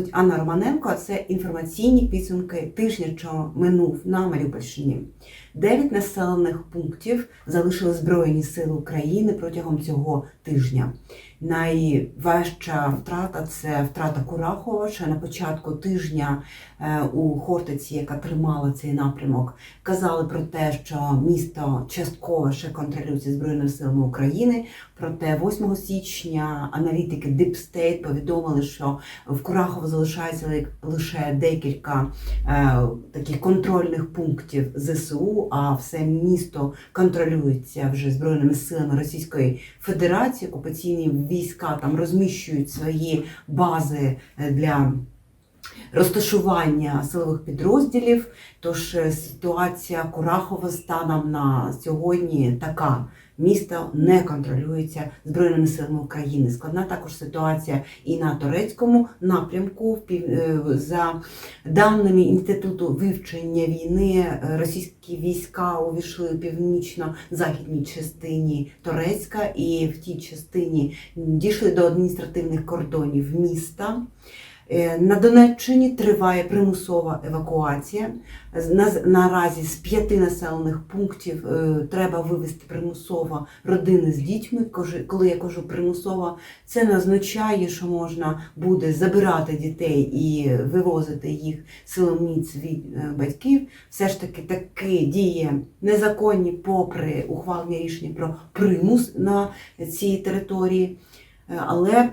звуть Анна Романенко, це інформаційні підсумки тижня, що минув на Маріупольщині. Дев'ять населених пунктів залишили Збройні Сили України протягом цього тижня. Найважча втрата це втрата Курахова. Ще на початку тижня е, у Хортиці, яка тримала цей напрямок, казали про те, що місто частково ще контролюється Збройними силами України. Проте 8 січня аналітики Deep State повідомили, що в Курахово залишається лише декілька е, таких контрольних пунктів ЗСУ, а все місто контролюється вже збройними силами Російської Федерації. Окупаційні війська там розміщують свої бази е, для розташування силових підрозділів. Тож е, ситуація Курахова станом на сьогодні така. Місто не контролюється Збройними силами України. Складна також ситуація і на турецькому напрямку. Е, За даними Інституту вивчення війни, е, російські війська увійшли у північно-західній частині Турецька і в тій частині дійшли до адміністративних кордонів міста. Е, На Донеччині триває примусова евакуація. Наразі з п'яти населених пунктів е, треба вивезти примусово родини з дітьми. Коли я кажу примусово, це не означає, що можна буде забирати дітей і вивозити їх силоміць від е, батьків. Все ж таки такі дії незаконні, попри ухвалення рішення про примус на цій території. Але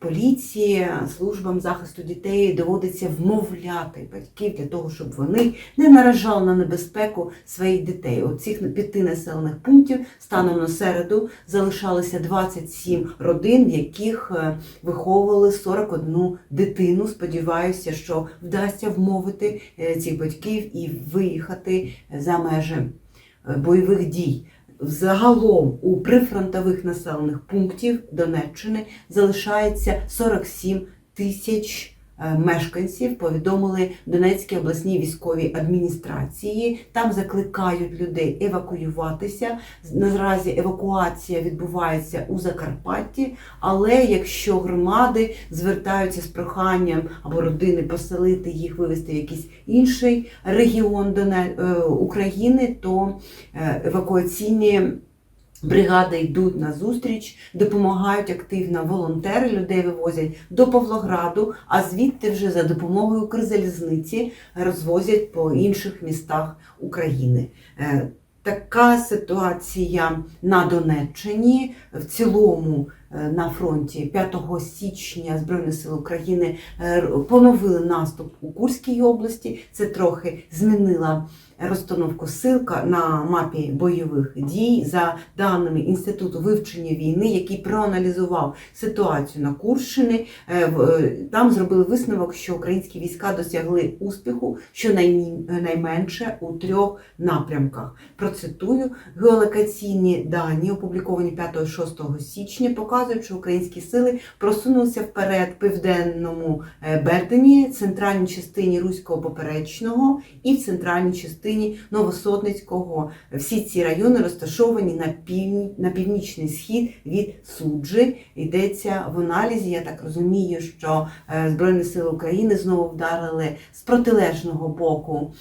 поліції, службам захисту дітей доводиться вмовляти батьків для того, щоб вони не наражали на небезпеку своїх дітей. У цих п'яти населених пунктів станом на середу залишалося 27 родин, в яких е, виховували 41 дитину. Сподіваюся, що вдасться вмовити е, цих батьків і виїхати за межі е, бойових дій. Загалом у прифронтових населених пунктів Донеччини залишається 47 тисяч мешканців, повідомили Донецькій обласній військовій адміністрації. Там закликають людей евакуюватися. Наразі евакуація відбувається у Закарпатті, але якщо громади звертаються з проханням або родини поселити їх, вивезти в якийсь інший регіон е, України, то е, евакуаційні бригади йдуть на зустріч, допомагають активно волонтери, людей вивозять до Павлограду, а звідти вже за допомогою Укрзалізниці розвозять по інших містах України. Е, Така ситуація на Донеччині в цілому на фронті 5 січня Збройні Сили України е, поновили наступ у Курській області. Це трохи змінила розстановку сил на мапі бойових дій за даними Інституту вивчення війни, який проаналізував ситуацію на Курщині. Е, е, Там зробили висновок, що українські війська досягли успіху щонайменше у трьох напрямках. Процитую геолокаційні дані, опубліковані 5-6 січня, показують, що українські сили просунулися вперед південному е, Бердені, центральній частині Руського поперечного і в центральній частині Новосотницького. Всі ці райони розташовані на, півні, на північний схід від суджі. Йдеться в аналізі. Я так розумію, що е, Збройні Сили України знову вдарили з протилежного боку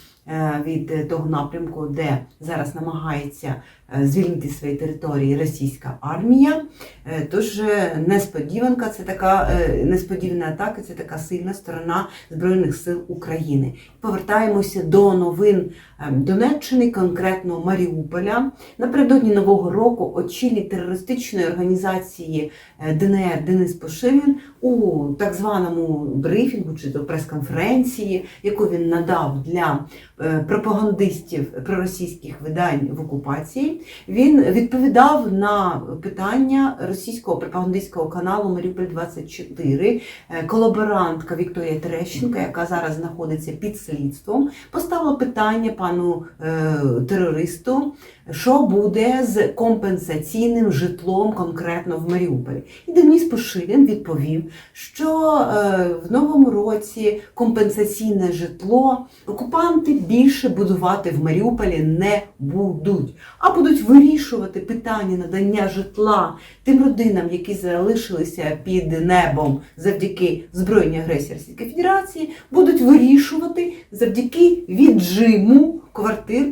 від е, того напрямку, де зараз намагається е, звільнити свої території російська армія. Е, Тож несподіванка, це така несподівана атака, це така сильна сторона Збройних сил України. Повертаємося до новин Донеччини, конкретно Маріуполя. Напередодні Нового року очільник терористичної організації ДНР Денис Пошивін у так званому брифінгу чи то прес-конференції, яку він надав для пропагандистів проросійських видань в окупації, він відповідав на питання російського пропагандистського каналу Маріуполь 24 Е, Колаборантка Вікторія Терещенка, яка зараз знаходиться під слідством, поставила питання пану е, терористу, що буде з компенсаційним житлом конкретно в Маріуполі. І Денис Пошилін відповів, що е, в новому році компенсаційне житло окупанти більше будувати в Маріуполі не будуть, а будуть вирішувати питання надання житла тим родинам, які залишилися під небом завдяки збройній агресії Російської Федерації, будуть вирішувати завдяки віджиму квартир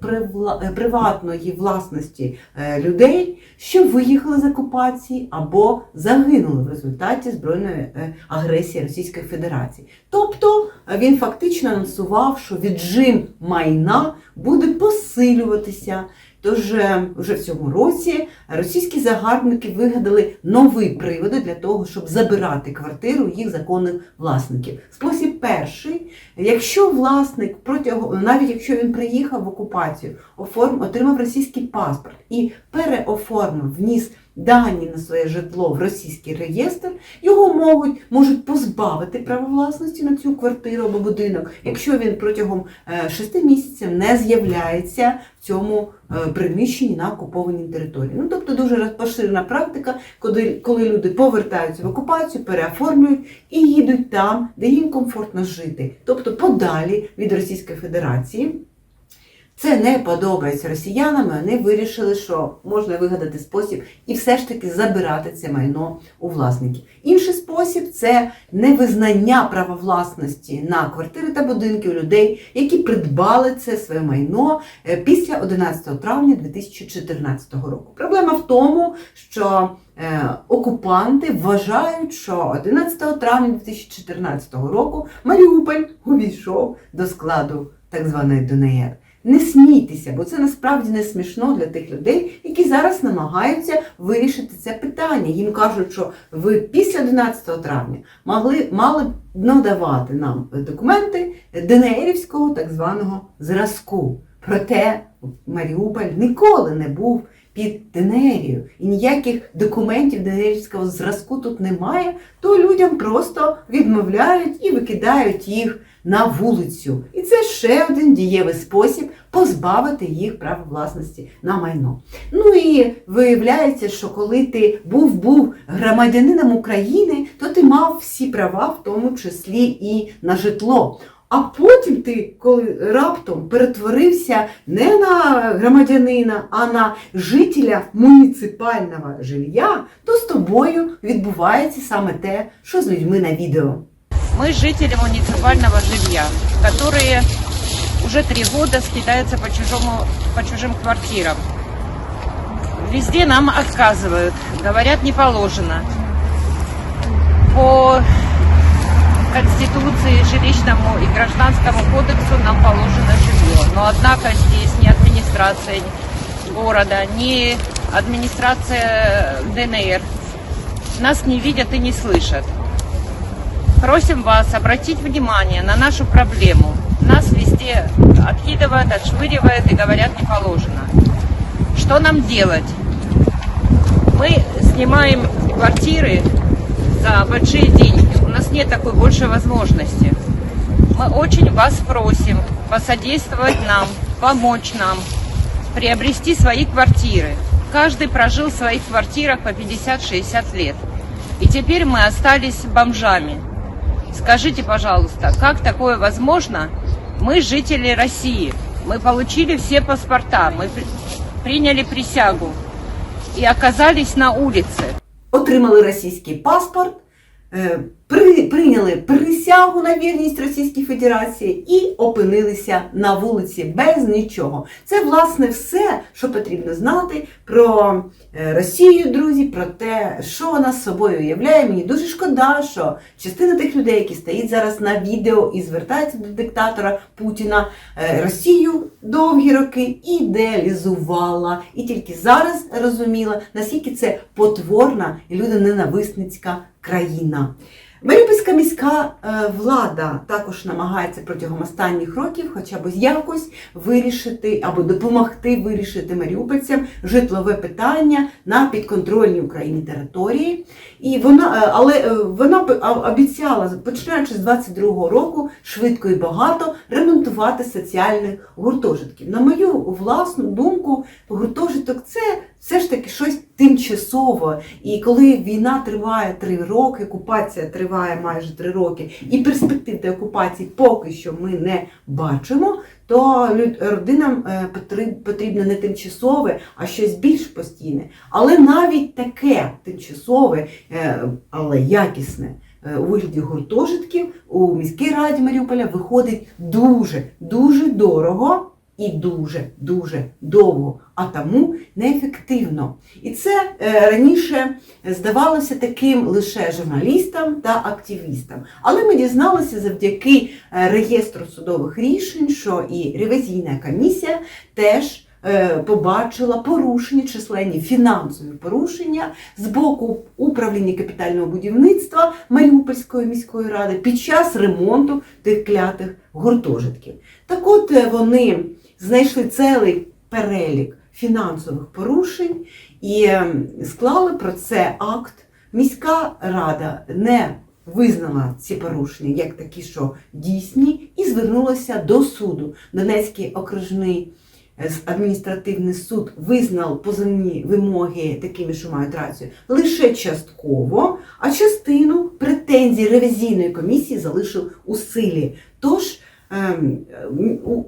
привла- е, приватної власності е, людей, що виїхали з окупації або загинули в результаті збройної е, агресії Російської Федерації. Тобто е, він фактично анонсував, що віджим майна буде посилюватися. Тож е, вже в цьому році російські загарбники вигадали нові приводи для того, щоб забирати квартиру їх законних власників. Спосіб перший, якщо власник протягом, навіть якщо він приїхав в окупацію, оформ, отримав російський паспорт і переоформив, вніс дані на своє житло в російський реєстр, його можуть, можуть позбавити права власності на цю квартиру або будинок, якщо він протягом е, шести місяців не з'являється в цьому е, приміщенні на окупованій території. Ну тобто дуже поширена практика, коли, коли люди повертаються в окупацію, переоформлюють і їдуть там, де їм комфортно жити, тобто подалі від Російської Федерації. Це не подобається росіянам, вони вирішили, що можна вигадати спосіб і все ж таки забирати це майно у власників. Інший спосіб це невизнання права власності на квартири та будинки у людей, які придбали це своє майно е, після 11 травня 2014 року. Проблема в тому, що е, окупанти вважають, що 11 травня 2014 року Маріуполь увійшов до складу так званої ДНР. Не смійтеся, бо це насправді не смішно для тих людей, які зараз намагаються вирішити це питання. Їм кажуть, що ви після 11 травня могли, мали б надавати нам документи ДНРівського так званого зразку. Проте Маріуполь ніколи не був під ДНРію. І ніяких документів ДНРівського зразку тут немає, то людям просто відмовляють і викидають їх на вулицю. І це ще один дієвий спосіб позбавити їх права власності на майно. Ну і виявляється, що коли ти був був громадянином України, то ти мав всі права, в тому числі і на житло. А потім ти, коли раптом перетворився не на громадянина, а на жителя муніципального жилья, то з тобою відбувається саме те, що з людьми на відео. Мы жители муниципального жилья, которые уже три года скитаются по, чужому, по чужим квартирам. Везде нам отказывают, говорят не положено. По Конституции, жилищному и гражданскому кодексу нам положено жилье. Но однако здесь ни администрация города, ни администрация ДНР нас не видят и не слышат. Просим вас обратить внимание на нашу проблему. Нас везде откидывают, отшвыривают и говорят не положено. Что нам делать? Мы снимаем квартиры за большие деньги. Нас нет такой большей возможности. Мы очень вас просим посодействовать нам, помочь нам приобрести свои квартиры. Каждый прожил в своих квартирах по 50-60 лет. И теперь мы остались бомжами. Скажите, пожалуйста, как такое возможно? Мы жители России. Мы получили все паспорта. Мы при- приняли присягу. И оказались на улице. Отримали російський паспорт, при, прийняли присягу на вірність Російській Федерації і опинилися на вулиці без нічого. Це власне все, що потрібно знати про е, Росію, друзі, про те, що вона з собою уявляє. Мені дуже шкода, що частина тих людей, які стоїть зараз на відео і звертаються до диктатора Путіна, е, Росію довгі роки ідеалізувала і тільки зараз розуміла, наскільки це потворна і людоненависницька країна. Маріупольська міська е, влада також намагається протягом останніх років хоча б якось вирішити або допомогти вирішити маріупольцям житлове питання на підконтрольній Україні території. І вона, е, але е, вона обіцяла, починаючи з 22-го року, швидко і багато ремонтувати соціальних гуртожитків. На мою власну думку, гуртожиток це все ж таки щось тимчасове. І коли війна триває три роки, окупація триває майже три роки, і перспектив до окупації поки що ми не бачимо, то родинам е, потрібно не тимчасове, а щось більш постійне. Але навіть таке тимчасове, е, але якісне. е, У вигляді гуртожитків у міській раді Маріуполя виходить дуже дуже дорого і дуже дуже довго, а тому неефективно. І це е, раніше здавалося таким лише журналістам та активістам. Але ми дізналися завдяки е, реєстру судових рішень, що і ревізійна комісія теж. Е, Побачила порушення, численні фінансові порушення з боку управління капітального будівництва Маріупольської міської ради під час ремонту тих клятих гуртожитків. Так от е, вони знайшли цілий перелік фінансових порушень і е, склали про це акт. Міська рада не визнала ці порушення як такі, що дійсні, і звернулася до суду. Донецький окружний адміністративний суд визнав позовні вимоги такими, що мають рацію, лише частково, а частину претензій ревізійної комісії залишив у силі. Тож ем,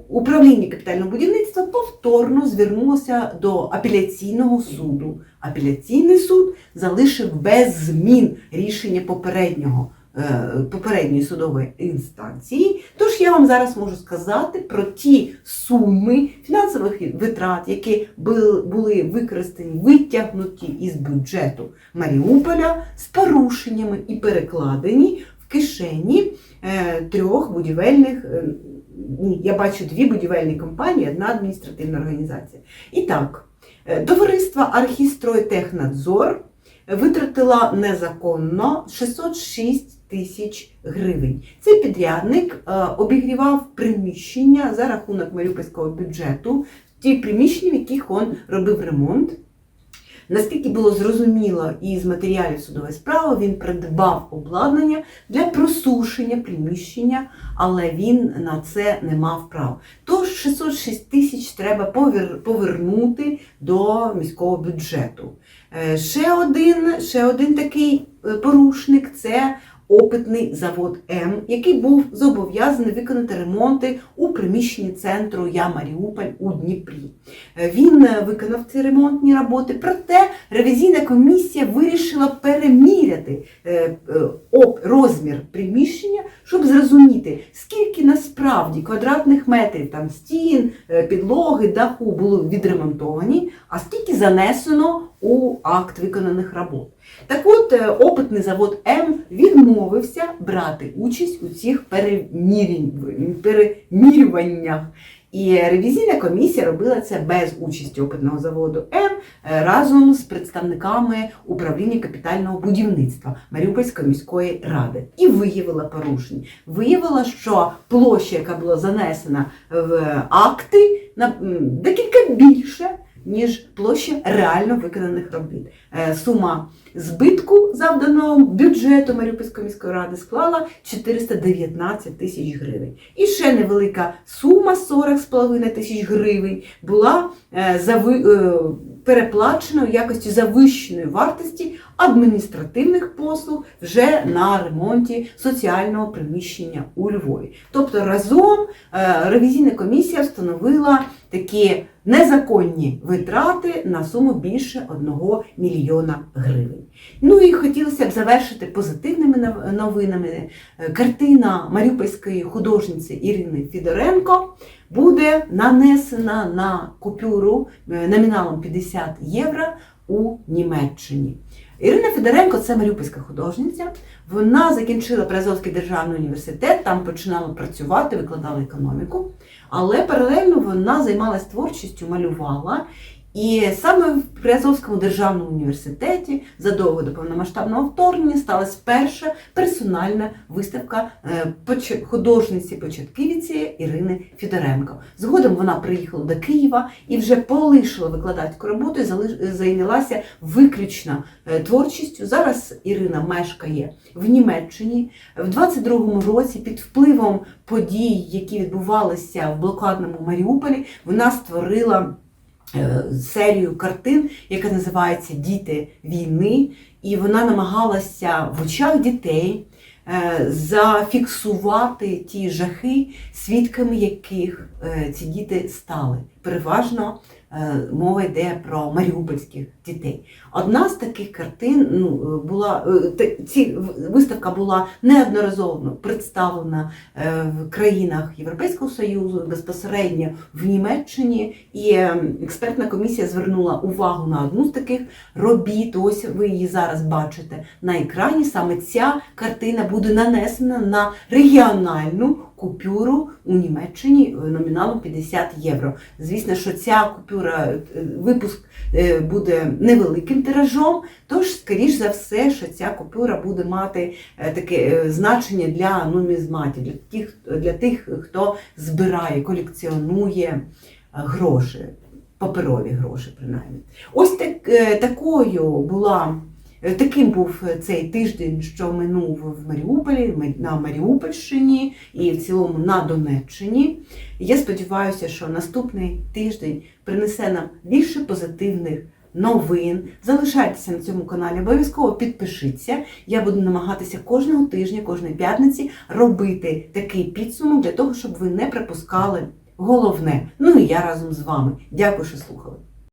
управління капітального будівництва повторно звернулося до апеляційного суду. Апеляційний суд залишив без змін рішення попереднього. Е, Попередньої судової інстанції, тож я вам зараз можу сказати про ті суми фінансових витрат, які були використані, витягнуті із бюджету Маріуполя з порушеннями і перекладені в кишені е, трьох будівельних. е, я бачу дві будівельні компанії, одна адміністративна організація. І так, товариство Архістройтехнадзор витратила незаконно 606 тисяч гривень. Цей підрядник е, обігрівав приміщення за рахунок Маріупольського бюджету, ті приміщення, в яких він робив ремонт. Наскільки було зрозуміло із матеріалів судової справи, він придбав обладнання для просушення приміщення, але він на це не мав права. Тож 606 тисяч треба повернути до міського бюджету. Е, Ще один, ще один такий е, порушник це опитний завод М, який був зобов'язаний виконати ремонти у приміщенні центру Я Маріуполь у Дніпрі. Е, Він е, виконав ці ремонтні роботи, проте ревізійна комісія вирішила переміряти е, розмір приміщення, щоб зрозуміти, скільки насправді квадратних метрів там стін, підлоги, даху були відремонтовані, а скільки занесено у акт виконаних робот. Так от, е, опитний завод М відмовився брати участь у цих перемірюваннях. І ревізійна комісія робила це без участі опитного заводу М е, разом з представниками управління капітального будівництва Маріупольської міської ради і виявила порушення. Виявила, що площа, яка була занесена в акти, на декілька більше. Ніж площа реально виконаних робіт. Е, Сума збитку завданого бюджету Маріупольської міської ради склала 419 тисяч гривень. І ще невелика сума 40,5 тисяч гривень була е, е, переплачена у якості завищеної вартості адміністративних послуг вже на ремонті соціального приміщення у Львові. Тобто разом ревізійна комісія встановила такі незаконні витрати на суму більше 1 мільйона гривень. Ну і хотілося б завершити позитивними новинами. Е, Картина маріупольської художниці Ірини Фідоренко буде нанесена на купюру е, номіналом 50 євро у Німеччині. Ірина Федоренко це маріупольська художниця. Вона закінчила Приазовський державний університет, там починала працювати, викладала економіку. Але паралельно вона займалась творчістю, малювала. І саме в Приазовському державному університеті задовго до повномасштабного вторгнення сталася перша персональна виставка е, поч- художниці-початківиці Ірини Фідоренко. Згодом вона приїхала до Києва і вже полишила викладацьку роботу і зайнялася виключно е, творчістю. Зараз Ірина мешкає в Німеччині. В 22-му році під впливом подій, які відбувалися в блокадному Маріуполі, вона створила серію картин, яка називається Діти війни, і вона намагалася в очах дітей е, зафіксувати ті жахи, свідками яких е, ці діти стали. Переважно е, мова йде про маріупольських дітей. Одна з таких картин ну, е, була е, ці виставка була неодноразово представлена е, в країнах Європейського Союзу, безпосередньо в Німеччині. І е, експертна комісія звернула увагу на одну з таких робіт. Ось ви її зараз бачите на екрані. Саме ця картина буде нанесена на регіональну купюру у Німеччині е, номіналом 50 євро. Звісно, що ця купюра, е, випуск е, буде невеликим тиражом, тож, скоріш за все, що ця купюра буде мати таке значення для нумізматів, для тих, для тих, хто збирає, колекціонує гроші, паперові гроші, принаймні. Ось так, такою була. Е, Таким був цей тиждень, що минув в Маріуполі, на Маріупольщині і в цілому на Донеччині. Я сподіваюся, що наступний тиждень принесе нам більше позитивних новин. Залишайтеся на цьому каналі, обов'язково підпишіться. Я буду намагатися кожного тижня, кожної п'ятниці робити такий підсумок для того, щоб ви не пропускали головне. Ну і я разом з вами. Дякую, що слухали.